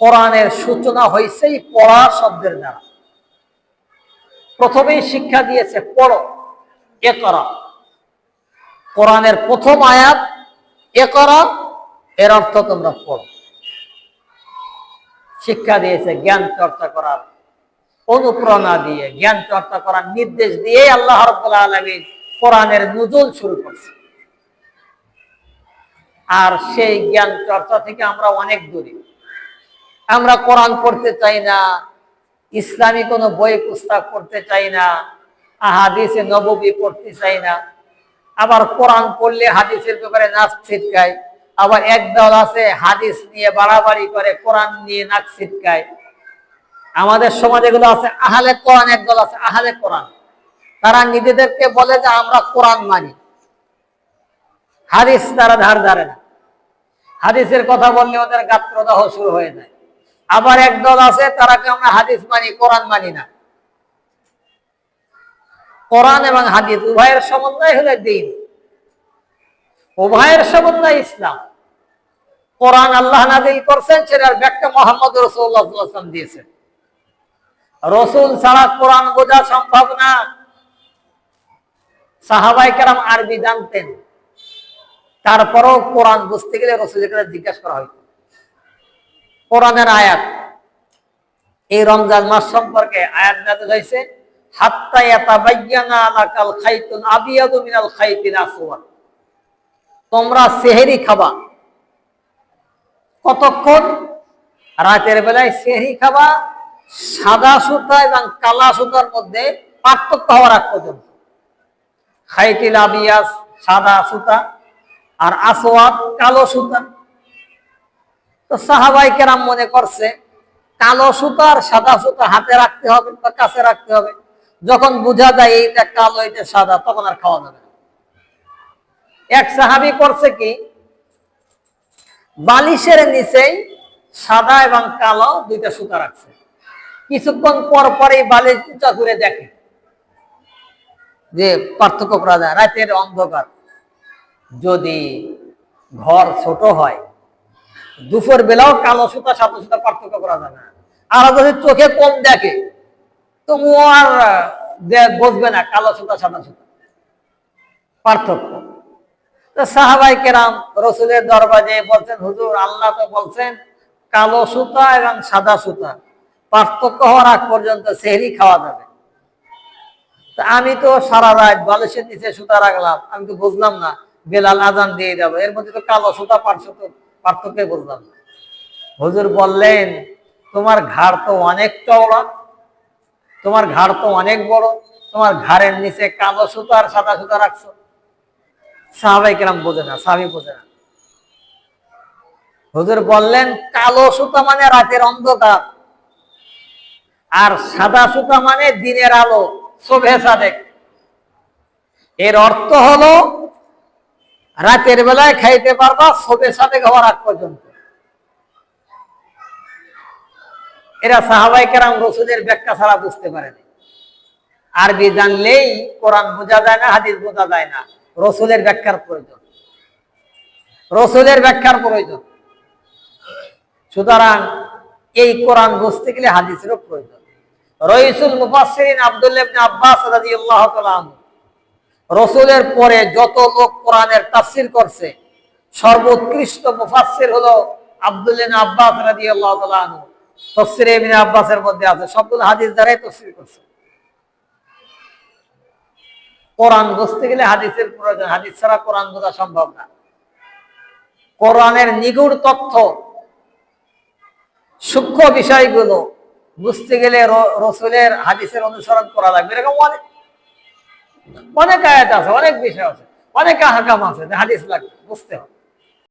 কোরআনের সূচনা হয়েছেই পড়া শব্দের দ্বারা। প্রথমেই শিক্ষা দিয়েছে, পড়ো, এ করা। কোরআনের প্রথম আয়াত, এ করা, এর অর্থ তোমরা পড়ো। শিক্ষা দিয়েছে জ্ঞান চর্চা করার অনুপ্রেরণা দিয়ে, জ্ঞান চর্চা করার নির্দেশ দিয়ে আল্লাহ রব্বুল আলমী কোরআনের নুজুল শুরু করছে। আর সেই জ্ঞান চর্চা থেকে আমরা অনেক দূরে। আমরা কোরআন পড়তে চাই না, ইসলামী কোনো বই পুস্তক পড়তে চাই না, হাদিসে নববী পড়তে চাই না। আবার কোরআন পড়লে হাদিসের ব্যাপারে নাচ ছিটকায়, আবার একদল আছে হাদিস নিয়ে বাড়াবাড়ি করে, কোরআন নিয়ে নাচ ছিটকায়। আমাদের সমাজে এগুলো আছে, আহালে কোরআন, একদল আছে আহালে কোরআন। তারা নিজেদেরকে বলে যে আমরা কোরআন মানি। হাদিস তারা ধার ধারে না। হাদিসের কথা বললে ওদের গাত্রদাহ শুরু হয়ে যায়। আবার একদল আছে তারা তারাকে আমরা হাদিস মানি, কোরআন মানি না। কোরআন এবং হাদিস উভয়ের সমন্বয় হলে দিন। উভয়ের সমন্বয় ইসলাম। কোরআন আল্লাহ নাজিল করছেন, সেটার ব্যাখ্যা মোহাম্মদ রসুল্লাহাম দিয়েছেন। রসুল ছাড়া কোরআন বোঝা সম্ভব না। সাহাবাই কেরাম আরবি জানতেন। তারপরও কোরআন বুঝতে গেলে রসুলের জিজ্ঞাসা করা হইত। কোরআনের আয়াত। এই রমজান মাস সম্পর্কে আয়াত নাজিল হয়েছে, হাত্তা ইয়াতাবায়্যানা লাকাল খাইতুন আবিয়াদু মিনাল আসওয়াদ। তোমরা সেহেরি খাবা। কতক্ষণ? রাতের বেলায় সেহেরি খাবা, সাদা সুতা এবং কালা সুতার মধ্যে পার্থক্য হওয়ার আগ পর্যন্ত। খাইতিল আবিয়াস সাদা সুতা আর আসওয়াদ, কালো সুতা। তো সাহাবাই কেরাম মনে করছে, কালো সুতা আর সাদা সুতা হাতে রাখতে হবে বা কাছে রাখতে হবে। যখন বোঝা যায় এইটা কালো এটা সাদা, তখন আর খাওয়া যাবে এক সাহাবি করছে কি, বালিশের নিচেই সাদা এবং কালো দুইটা সুতা রাখছে। কিছুক্ষণ পর পরে বালিশ করে দেখে যে পার্থক্য করা যায় রাতের অন্ধকার। যদি ঘর ছোট হয় দুপুর বেলাও কালো সুতা, সাদা সুতা পার্থক্য করা যাবে না। আর যদি চোখে কম দেখে তো ও আর বুঝবে না, কালো সুতা, সাদা সুতা। পার্থক্য। সাহাবাই কেরাম রসুলের দরবাজে বলছেন, হুজুর, আল্লাহ তো বলছেন, কালো সুতা এবং সাদা সুতা, পার্থক্য হওয়ার আগ পর্যন্ত সেহরি খাওয়া যাবে। আমি তো সারা রাত বালিশের নিচে সুতা রাখলাম, আমি তো বুঝলাম না, বেলাল আজান দিয়ে যাব। এর মধ্যে তো কালো সুতা পার্থক্য পার্থক্য বুঝলাম হুজুর বললেন, তোমার ঘাড় তো অনেক চওড়া, তোমার ঘাড় তো অনেক বড়, তোমার ঘাড়ের নিচে কালো সুতা আর সাদা সুতা রাখছো। সাহাবাই কেরাম বোঝে না, সাহাবি বোঝে না। হুজুর বললেন, কালো সুতা মানে রাতের অন্ধকার, আর সাদা সুতা মানে দিনের আলো, শোভে সাদেক। এর অর্থ হলো রাতের বেলায় খাইতে পারবা শোভে সাদেক হওয়ার আগ পর্যন্ত। এরা সাহাবাই কেরাম রসুলের ব্যাখ্যা ছাড়া বুঝতে পারেনি আরবি জানলেই কোরআন বোঝা যায় না, হাদিস বোঝা যায় না। রসুলের ব্যাখ্যার প্রয়োজন। রসুলের ব্যাখ্যার প্রয়োজন। সুতরাং এই কোরআন বুঝতে গেলে হাদিসেরও প্রয়োজন। রইসুল মুফাসসিরিন আব্দুল্লাহ আব্বাস রাদিয়াল্লাহু তাআলা আনহু। রসুলের পরে যত লোক কোরআনের তাফসীর করছে, সর্বোৎকৃষ্ট মুফাসসির হলো আব্দুল্লাহ ইবনে আব্বাস আনহু। তফসিরে ইবনে আব্বাসের মধ্যে আছে, সবগুলো হাদিস দ্বারাই তফসির করছে। কোরআন বুঝতে গেলে হাদিসের প্রয়োজন, হাদিস ছাড়া কোরআন বোঝা সম্ভব না। কোরআনের নিগুড় তথ্য, সূক্ষ্ম বিষয়গুলো বুঝতে গেলে রসুলের হাদিসের অনুসরণ করা লাগবে। এরকম অনেক অনেক আয়াত আছে অনেক বিষয় আছে অনেক হাকাম আছে হাদিস লাগবে বুঝতে হবে।